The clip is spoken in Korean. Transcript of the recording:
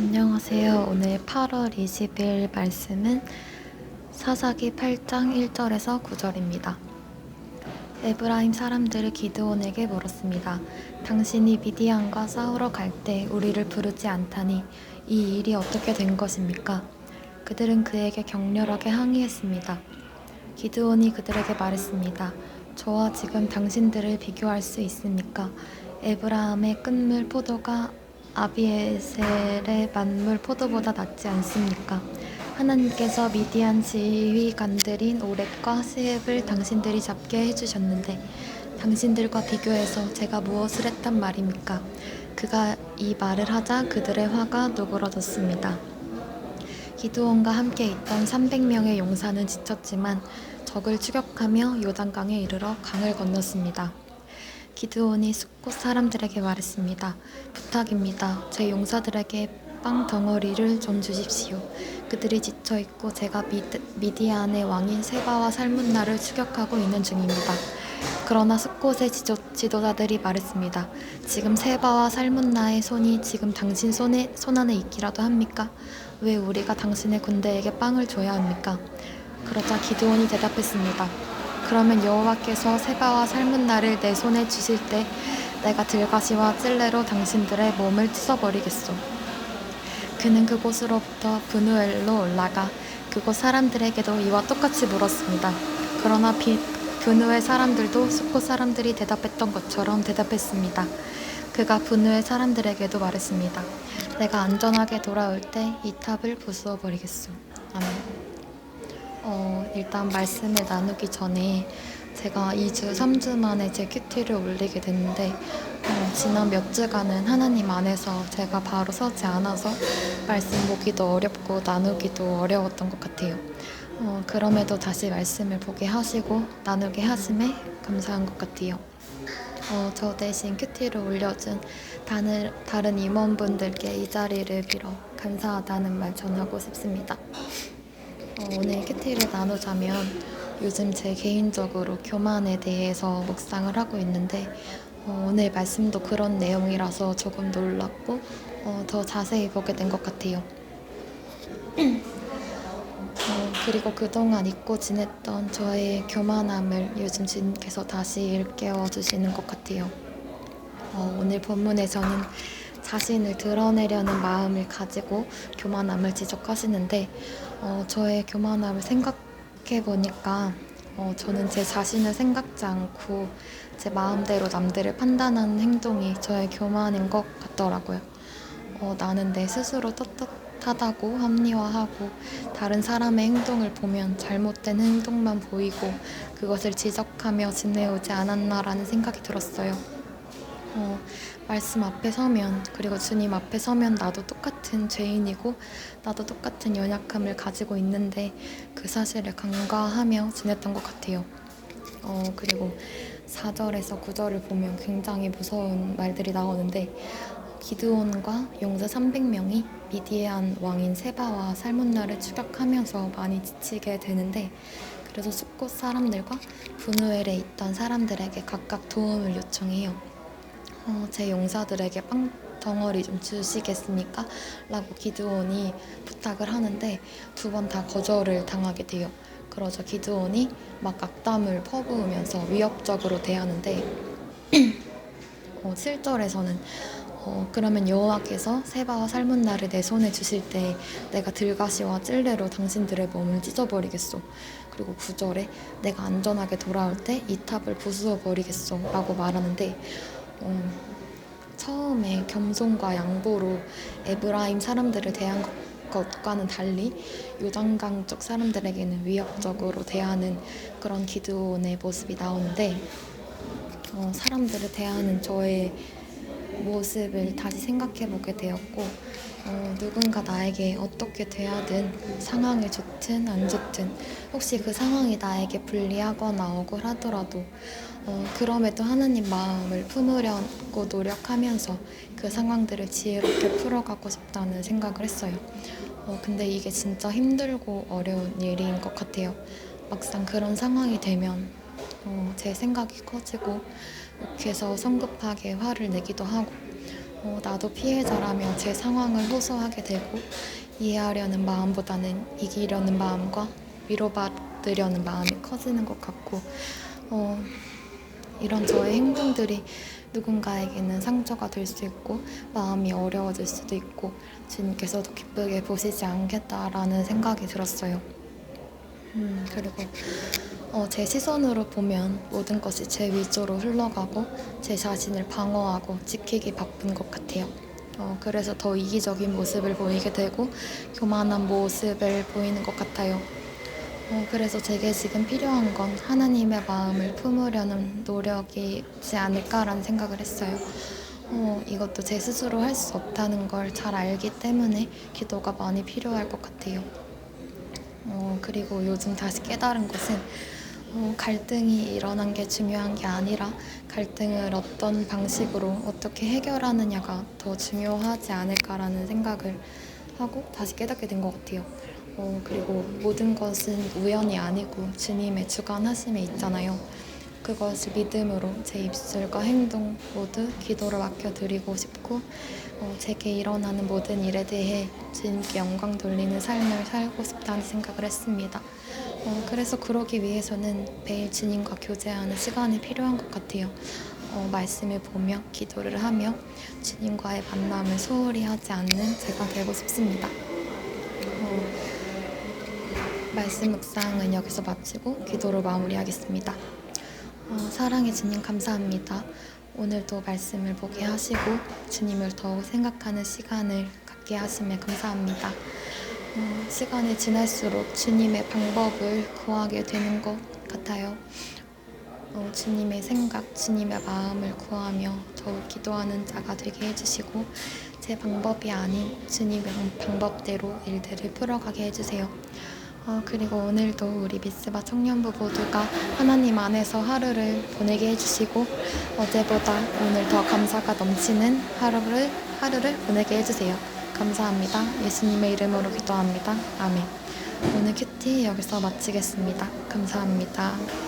안녕하세요. 오늘 8월 20일 말씀은 사사기 8장 1절에서 9절입니다. 에브라임 사람들이 기드온에게 물었습니다. 당신이 미디안과 싸우러 갈 때 우리를 부르지 않다니 이 일이 어떻게 된 것입니까? 그들은 그에게 격렬하게 항의했습니다. 기드온이 그들에게 말했습니다. 저와 지금 당신들을 비교할 수 있습니까? 에브라함의 끝물 포도가 아비에셀의 만물 포도보다 낫지 않습니까? 하나님께서 미디안 지휘관들인 오렉과 스heb을 당신들이 잡게 해주셨는데 당신들과 비교해서 제가 무엇을 했단 말입니까? 그가 이 말을 하자 그들의 화가 누그러졌습니다. 기드온과 함께 있던 300명의 용사는 지쳤지만 적을 추격하며 요단강에 이르러 강을 건넜습니다. 기드온이 숫곳 사람들에게 말했습니다. 부탁입니다. 제 용사들에게 빵 덩어리를 좀 주십시오. 그들이 지쳐 있고 제가 미드, 미디안의 왕인 세바와 살문나를 추격하고 있는 중입니다. 그러나 숫곳의 지도, 지도자들이 말했습니다. 지금 세바와 살문나의 손이 지금 당신 손에 손 안에 있기라도 합니까? 왜 우리가 당신의 군대에게 빵을 줘야 합니까? 그러자 기드온이 대답했습니다. 그러면 여호와께서 세바와 삶은 나를 내 손에 주실 때 내가 들가시와 찔레로 당신들의 몸을 찢어버리겠소. 그는 그곳으로부터 분우엘로 올라가 그곳 사람들에게도 이와 똑같이 물었습니다. 그러나 비, 분우의 사람들도 수코 사람들이 대답했던 것처럼 대답했습니다. 그가 분우의 사람들에게도 말했습니다. 내가 안전하게 돌아올 때 이 탑을 부수어 버리겠소. 아멘. 어, 일단 말씀을 나누기 전에 제가 2주, 3주 만에 제 큐티를 올리게 됐는데 어, 지난 몇 주간은 하나님 안에서 제가 바로 서지 않아서 말씀 보기도 어렵고 나누기도 어려웠던 것 같아요. 어, 그럼에도 다시 말씀을 보게 하시고 나누게 하심에 감사한 것 같아요. 어, 저 대신 큐티를 올려준 다른, 다른 임원분들께 이 자리를 빌어 감사하다는 말 전하고 싶습니다. 어, 오늘 큐티를 나누자면 요즘 제 개인적으로 교만에 대해서 묵상을 하고 있는데 어, 오늘 말씀도 그런 내용이라서 조금 놀랐고 어, 더 자세히 보게 된 것 같아요. 어, 그리고 그동안 잊고 지냈던 저의 교만함을 요즘 주님께서 다시 일깨워 주시는 것 같아요. 어, 오늘 본문에서는 자신을 드러내려는 마음을 가지고 교만함을 지적하시는데 어, 저의 교만함을 생각해 보니까 어, 저는 제 자신을 생각지 않고 제 마음대로 남들을 판단하는 행동이 저의 교만인 것 같더라고요. 어, 나는 내 스스로 떳떳하다고 합리화하고 다른 사람의 행동을 보면 잘못된 행동만 보이고 그것을 지적하며 지내오지 않았나라는 생각이 들었어요. 어, 말씀 앞에 서면 그리고 주님 앞에 서면 나도 똑같은 죄인이고 나도 똑같은 연약함을 가지고 있는데 그 사실을 간과하며 지냈던 것 같아요. 어, 그리고 4절에서 9절을 보면 굉장히 무서운 말들이 나오는데 기드온과 용사 300명이 미디안 왕인 세바와 살문나를 추격하면서 많이 지치게 되는데 그래서 숫곳 사람들과 분우엘에 있던 사람들에게 각각 도움을 요청해요. 어, 제 용사들에게 빵 덩어리 좀 주시겠습니까? 라고 기드온이 부탁을 하는데 두 번 다 거절을 당하게 돼요. 그러자 기드온이 막 악담을 퍼부으면서 위협적으로 대하는데 어, 7절에서는 어, 그러면 여호와께서 세바와 삶은 나를 내 손에 주실 때 내가 들가시와 찔레로 당신들의 몸을 찢어버리겠소. 그리고 9절에 내가 안전하게 돌아올 때 이 탑을 부수어 버리겠소. 라고 말하는데 어, 처음에 겸손과 양보로 에브라임 사람들을 대한 것 것과는 달리 요단강 쪽 사람들에게는 위협적으로 대하는 그런 기드온의 모습이 나오는데 어, 사람들을 대하는 저의 모습을 다시 생각해 보게 되었고 어, 누군가 나에게 어떻게 대하든 상황이 좋든 안 좋든 혹시 그 상황이 나에게 불리하거나 억울하더라도 어, 그럼에도 하나님 마음을 품으려고 노력하면서 그 상황들을 지혜롭게 풀어가고 싶다는 생각을 했어요. 어, 근데 이게 진짜 힘들고 어려운 일인 것 같아요. 막상 그런 상황이 되면 어, 제 생각이 커지고 욕해서 성급하게 화를 내기도 하고 어, 나도 피해자라며 제 상황을 호소하게 되고 이해하려는 마음보다는 이기려는 마음과 위로받으려는 마음이 커지는 것 같고 어, 이런 저의 행동들이 누군가에게는 상처가 될 수 있고 마음이 어려워질 수도 있고 주님께서도 기쁘게 보시지 않겠다라는 생각이 들었어요. 음, 그리고 어, 제 시선으로 보면 모든 것이 제 위주로 흘러가고 제 자신을 방어하고 지키기 바쁜 것 같아요. 어, 그래서 더 이기적인 모습을 보이게 되고 교만한 모습을 보이는 것 같아요. 어, 그래서 제게 지금 필요한 건 하나님의 마음을 품으려는 노력이지 않을까라는 생각을 했어요. 어, 이것도 제 스스로 할 수 없다는 걸 잘 알기 때문에 기도가 많이 필요할 것 같아요. 어, 그리고 요즘 다시 깨달은 것은 어, 갈등이 일어난 게 중요한 게 아니라 갈등을 어떤 방식으로 어떻게 해결하느냐가 더 중요하지 않을까라는 생각을 하고 다시 깨닫게 된 것 같아요. 어, 그리고 모든 것은 우연이 아니고 주님의 주관하심에 있잖아요. 그것을 믿음으로 제 입술과 행동 모두 기도로 맡겨드리고 싶고 어, 제게 일어나는 모든 일에 대해 주님께 영광 돌리는 삶을 살고 싶다는 생각을 했습니다. 어, 그래서 그러기 위해서는 매일 주님과 교제하는 시간이 필요한 것 같아요. 어, 말씀을 보며 기도를 하며 주님과의 만남을 소홀히 하지 않는 제가 되고 싶습니다. 어, 말씀 묵상은 여기서 마치고 기도로 마무리하겠습니다. 어, 사랑의 주님 감사합니다. 오늘도 말씀을 보게 하시고 주님을 더욱 생각하는 시간을 갖게 하심에 감사합니다. 어, 시간이 지날수록 주님의 방법을 구하게 되는 것 같아요. 어, 주님의 생각, 주님의 마음을 구하며 더욱 기도하는 자가 되게 해주시고 제 방법이 아닌 주님의 방법대로 일들을 풀어가게 해주세요. 어, 그리고 오늘도 우리 미스바 청년부 모두가 하나님 안에서 하루를 보내게 해주시고 어제보다 오늘 더 감사가 넘치는 하루를 하루를 보내게 해주세요. 감사합니다. 예수님의 이름으로 기도합니다. 아멘. 오늘 큐티 여기서 마치겠습니다. 감사합니다.